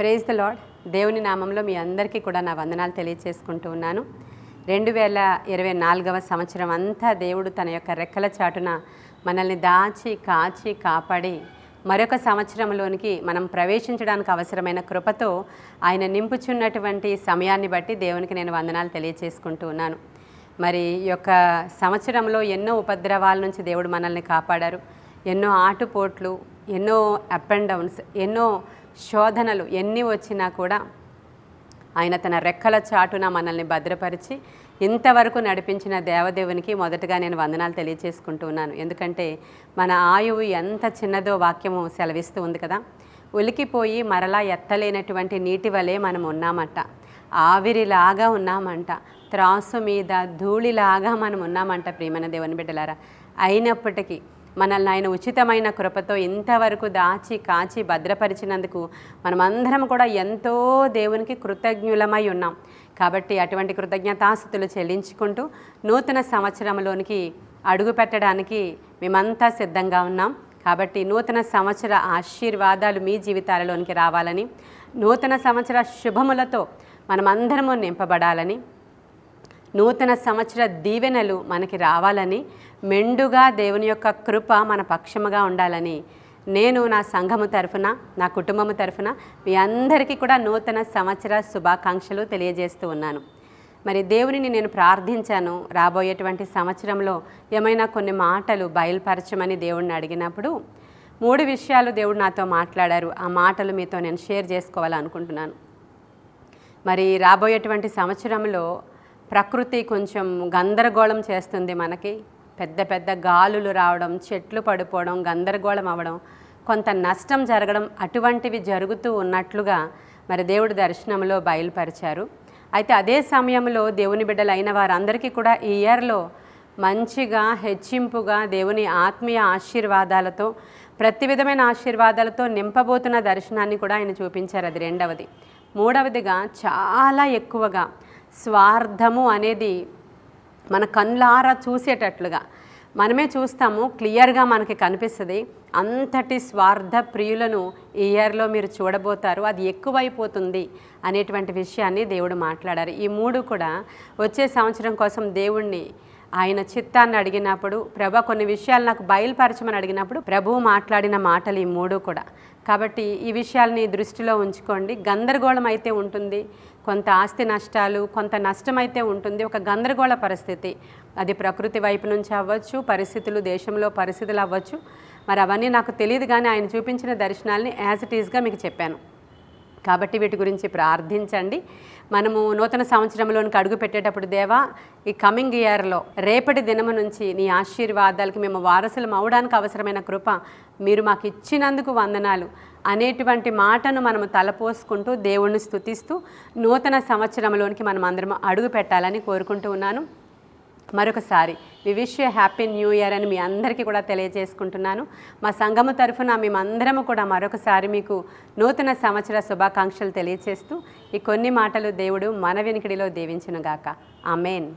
Praise the lord దేవుని నామంలో మీ అందరికీ కూడా నా వందనాలు తెలియచేసుకుంటూ ఉన్నాను. రెండు వేల ఇరవై నాలుగవ సంవత్సరం అంతా దేవుడు తన యొక్క రెక్కల చాటున మనల్ని దాచి కాచి కాపాడి మరొక సంవత్సరంలోనికి మనం ప్రవేశించడానికి అవసరమైన కృపతో ఆయన నింపుచున్నటువంటి సమయాన్ని బట్టి దేవునికి నేను వందనాలు తెలియచేసుకుంటూ ఉన్నాను. మరి ఈ యొక్క సంవత్సరంలో ఎన్నో ఉపద్రవాల నుంచి దేవుడు మనల్ని కాపాడారు. ఎన్నో ఆటుపోట్లు ఎన్నో అప్ అండ్ డౌన్స్ ఎన్నో శోధనలు ఎన్ని వచ్చినా కూడా ఆయన తన రెక్కల చాటున మనల్ని భద్రపరిచి ఇంతవరకు నడిపించిన దేవదేవునికి మొదటగా నేను వందనాలు తెలియచేసుకుంటూ ఉన్నాను. ఎందుకంటే మన ఆయువు ఎంత చిన్నదో వాక్యము సెలవిస్తూ ఉంది కదా. ఉలికిపోయి మరలా ఎత్తలేనటువంటి నీటి వలె మనం ఉన్నామట. ఆవిరిలాగా ఉన్నామంట. త్రాసు మీద ధూళిలాగా మనం ఉన్నామంట ప్రియమైన దేవుని బిడ్డలారా. అయినప్పటికీ మనల్ని ఆయన ఉచితమైన కృపతో ఇంతవరకు దాచి కాచి భద్రపరిచినందుకు మనమందరం కూడా ఎంతో దేవునికి కృతజ్ఞులమై ఉన్నాం. కాబట్టి అటువంటి కృతజ్ఞతాస్థుతులు చెల్లించుకుంటూ నూతన సంవత్సరంలోనికి అడుగు పెట్టడానికి మేమంతా సిద్ధంగా ఉన్నాం. కాబట్టి నూతన సంవత్సర ఆశీర్వాదాలు మీ జీవితాలలోనికి రావాలని నూతన సంవత్సర శుభములతో మనమందరము నింపబడాలని నూతన సంవత్సర దీవెనలు మనకి రావాలని మెండుగా దేవుని యొక్క కృప మన పక్షముగా ఉండాలని నేను నా సంఘము తరఫున నా కుటుంబము తరఫున మీ అందరికీ కూడా నూతన సంవత్సర శుభాకాంక్షలు తెలియజేస్తూ ఉన్నాను. మరి దేవునిని నేను ప్రార్థించాను రాబోయేటువంటి సంవత్సరంలో ఏమైనా కొన్ని మాటలు బయలుపరచమని దేవుణ్ణి అడిగినప్పుడు మూడు విషయాలు దేవుడు నాతో మాట్లాడారు. ఆ మాటలు మీతో నేను షేర్ చేసుకోవాలనుకుంటున్నాను. మరి రాబోయేటువంటి సంవత్సరంలో ప్రకృతి కొంచెం గందరగోళం చేస్తుంది మనకి. పెద్ద పెద్ద గాలులు రావడం చెట్లు పడిపోవడం గందరగోళం అవ్వడం కొంత నష్టం జరగడం అటువంటివి జరుగుతూ ఉన్నట్లుగా మరి దేవుడి దర్శనంలో బయలుపరిచారు. అయితే అదే సమయంలో దేవుని బిడ్డలు అయిన వారందరికీ కూడా ఈ ఇయర్లో మంచిగా హెచ్చింపుగా దేవుని ఆత్మీయ ఆశీర్వాదాలతో ప్రతి విధమైన ఆశీర్వాదాలతో నింపబోతున్న దర్శనాన్ని కూడా ఆయన చూపించారు. అది రెండవది. మూడవదిగా చాలా ఎక్కువగా స్వార్థము అనేది మన కళ్ళారా చూసేటట్లుగా మనమే చూస్తాము క్లియర్గా మనకి కనిపిస్తుంది. అంతటి స్వార్థ ప్రియులను ఈ ఇయర్లో మీరు చూడబోతారు. అది ఎక్కువైపోతుంది అనేటువంటి విషయాన్ని దేవుడు మాట్లాడారు. ఈ మూడు కూడా వచ్చే సంవత్సరం కోసం దేవుణ్ణి ఆయన చిత్తాన్ని అడిగినప్పుడు ప్రభ కొన్ని విషయాలు నాకు బయలుపరచమని అడిగినప్పుడు ప్రభువు మాట్లాడిన మాటలు ఈ మూడు కూడా. కాబట్టి ఈ విషయాల్ని దృష్టిలో ఉంచుకోండి. గందరగోళం అయితే ఉంటుంది కొంత ఆస్తి నష్టాలు కొంత నష్టం అయితే ఉంటుంది. ఒక గందరగోళ పరిస్థితి. అది ప్రకృతి వైపు నుంచి అవ్వచ్చు పరిస్థితులు దేశంలో పరిస్థితులు అవ్వచ్చు. మరి అవన్నీ నాకు తెలియదు కానీ ఆయన చూపించిన దర్శనాల్ని యాజ్ ఇట్ ఈస్గా మీకు చెప్పాను. కాబట్టి వీటి గురించి ప్రార్థించండి. మనము నూతన సంవత్సరంలోనికి అడుగు పెట్టేటప్పుడు దేవా ఈ కమింగ్ ఇయర్లో రేపటి దినము నుంచి నీ ఆశీర్వాదాలకి మేము వారసులం అవడానికి అవసరమైన కృప మీరు మాకు ఇచ్చినందుకు వందనాలు. అనేటువంటి మాటను మనము తలపోసుకుంటూ దేవుణ్ణి స్థుతిస్తూ నూతన సంవత్సరంలోనికి మనం అందరం అడుగు పెట్టాలని కోరుకుంటూ ఉన్నాను. మరొకసారి. We wish you happy new year అని మీ అందరికీ కూడా తెలియజేసుకుంటున్నాను. మా సంఘము తరఫున మేమందరము కూడా మరొకసారి మీకు నూతన సంవత్సర శుభాకాంక్షలు తెలియజేస్తూ ఈ కొన్ని మాటలు దేవుడు మన వెనుకడిలో దీవించునుగాక. ఆమెన్